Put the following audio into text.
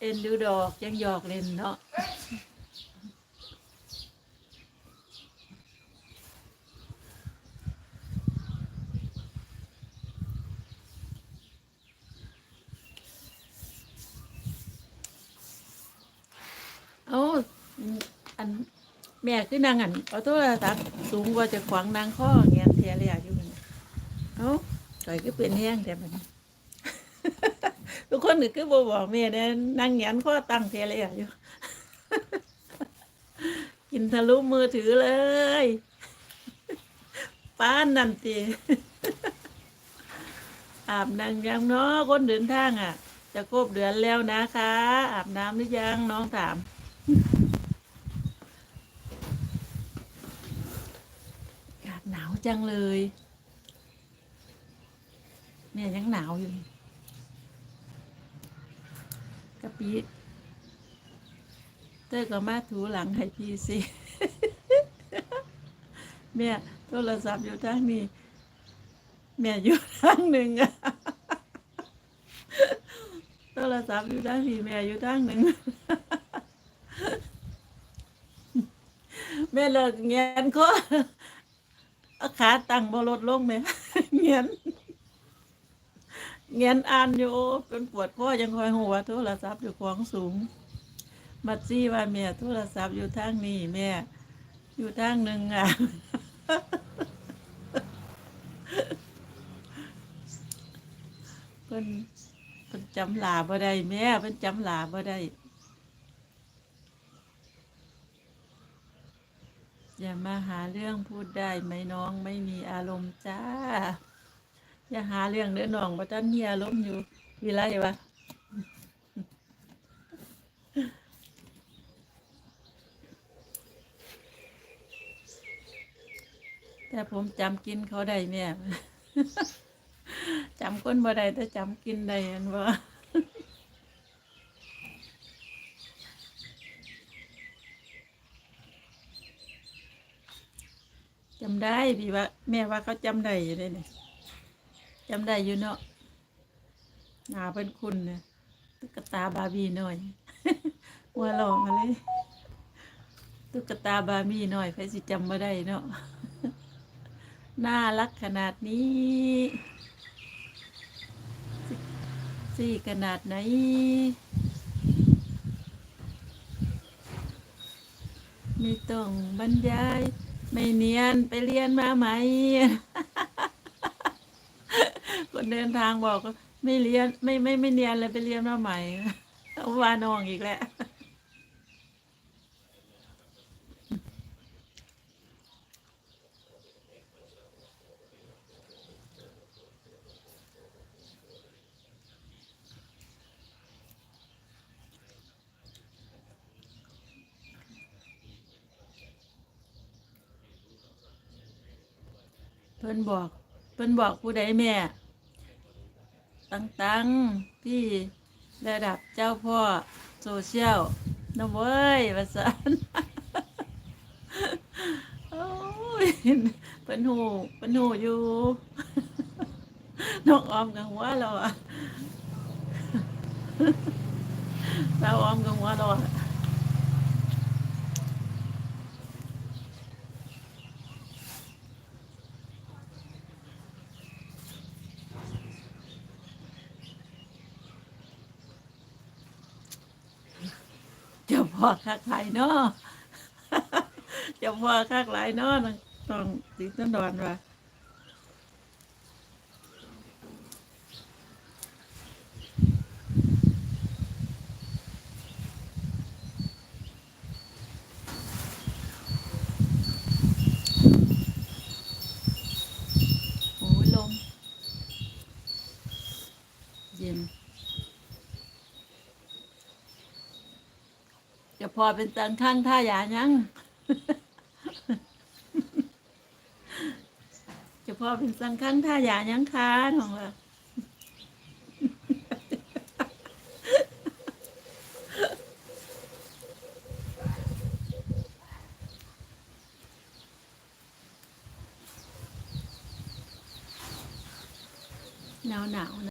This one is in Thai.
เอ็นดูดอกยังหยอกเล่นเนาะเอาอันแม่คือนางอันเอาโทรศัพท์สูงกว่าจะขวางนางข้อเงี้ยเทียเรียอยู่มันเอาข่อยก็เป็นแห้งแต่มัน ทุกคนก็คือบ่บอกแม่เนี่ยนั่งหยียนข้อตั้งเทเลยอยู่ กินทะลุมือถือเลยป้านนั่นตีอาบน้ำยังเนาะคนเดินทางอะ จะครบเดือนแล้วนะคะ อาบน้ำหรือยังน้องถามอากาศหนาวจังเลยแม่ยังหนาวอยู่ กะปิเต้ก็มาถูหลังให้พี่สิแม่โทรศัพท์อยู่ทางนี้แม่อยู่ทางหนึ่งอะโทรศัพท์อยู่ทางนี้แม่อยู่ทางหนึ่งแม่เลิกเงียนก็เอาขาตั้งบรถลงแม่เงียน เงียนอ่านอยู่เป็นปวดคอยังคอยหัวโทรศัพท์อยู่ของสูงมาจี้ว่าแม่โทรศัพท์อยู่ทางนี้แม่ อยู่ทางหนึ่งอะเพิ่นเพิ่นจำหลาบ่ได้แม่เพิ่นจำหลาบ่ได้อย่ามาหาเรื่องพูดได้ไหมน้องไม่มีอารมณ์จ้า อย่าหาเรื่องเด้อน้องบ่ทันเมีอารมอยู่วิไลวะแต่ผมจำกินเขาได้แม่จำคนบ่ได้แต่จำกินได้อันว่าจำได้พี่ว่า แม่ว่าเขาจำได้อยู่เลยเนี่ย จำได้อยู่เนาะหนาเป็นคุณเนี่ยตุ๊กตาบาร์บี้หน่อยหัวหลองอะไรตุ๊กตาบาร์บี้หน่อยใครสิจำไม่ได้เนาะน่ารักขนาดนี้สิสี่ขนาดไหนไม่ต้องบรรยาย ไม่เนียนไปเรียนมาไหม คนเดินทางบอกว่าไม่เรียนไม่ไม่ไม่เนียนเลยไปเรียนมาใหม่เอาวานองอีกแล้วเพิ่นบอก เพิ่นบอกผู้ใดแม่ ตังๆที่ระดับเจ้าพ่อโซเชียลนะเว้ยภาษาโอ้ยเป็นหูเป็นหูอยู่น้องออมกับหัวเราอะสาออมกับหัวเราอะ พ่อคักหลายเนาะเจ้าพ่อคักหลายเนาะต้องต้องติดต้นดอนว่า จะพอเป็นตังท่านท่าหย่ายังจะพอเป็นสังขังท่าหย่ายังค้าของเราหนาวหนาว